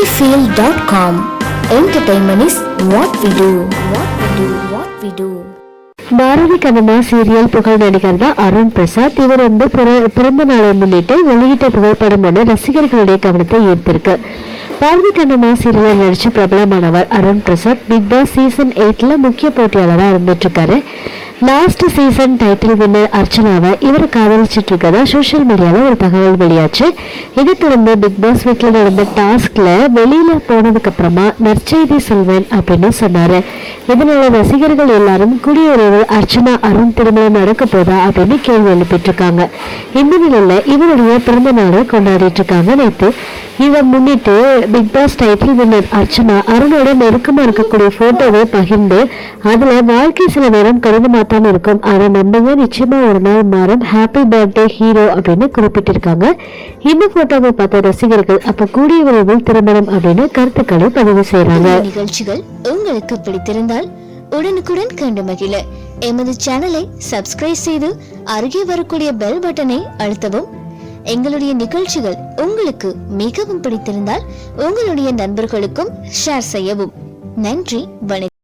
sunnyfield.com. Entertainment is what we do. What we do. What we do. Bharathi Kannamma serial புகழ் நடிகர் தான் அருண் பிரசாத் இவர் வந்து பிற- பிறந்த நாளை முன்னிட்டு வெளியிட்ட புகைப்படம் என ரசிகர்களுடைய கவனத்தை ஈர்த்திருக்கு பாரதி கண்ணம்மா சீரியல் நடிச்சு பிரபலமானவர் Arun Prasad Bigg Boss season எயிட்ல முக்கிய போட்டியாளராக இருந்துட்டு இருக்காரு லாஸ்ட் சீசன் டைட்டில் வின்னர் அர்ச்சனாவை இவர் காதலிச்சிட்டு இருக்கதா சோஷியல் மீடியாவில் ஒரு தகவல் வெளியாச்சு. இதை தொடர்ந்து பிக் பாஸ் வீட்டில் நடந்த டாஸ்க்ல வெளியில போனதுக்கு அப்புறமா நற்செய்தி சொல்வேன் அப்படின்னு சொன்னாரு. இதனால ரசிகர்கள் எல்லாரும் குடியுறவு அர்ச்சனா அருண் திருமணம் நடக்க போதா அப்படின்னு கேள்வி எழுப்பிட்டு இருக்காங்க இந்த நிலையில இவருடைய பிறந்த நாளை கொண்டாடிட்டு இருக்காங்க நேற்று இதை முன்னிட்டு Big Boss title winner Archana அருணோட நெருக்கமா இருக்கக்கூடிய போட்டோவை பகிர்ந்து அதுல வாழ்க்கை சில நேரம் கடினமா தான் இருக்கும். ஆனா நம்புங்க நிச்சயமாக ஒரு நாள் மாறும் ஹாப்பி பர்த்டே ஹீரோ அப்படின்னு குறிப்பிட்டிருக்காங்க? இந்த போட்டோவை பார்த்த ரசிகர்கள் அப்போ கூடிய விரைவில் திருமணம் அப்படின்னு கருத்துக்களை பதிவு செய்கிறாங்க நிகழ்ச்சிகள் உங்களுக்கு பிடித்திருந்தால் உடனுக்குடன் கண்டு மகிழ. எமது சேனலை சப்ஸ்கிரைப் செய்து அருகே வரக்கூடிய பெல் பட்டனை அழுத்தவும். எங்களுடைய நிகழ்ச்சிகள் உங்களுக்கு மிகவும் பிடித்திருந்தால் உங்களுடைய நண்பர்களுக்கும் ஷேர் செய்யவும். நன்றி வணக்கம்.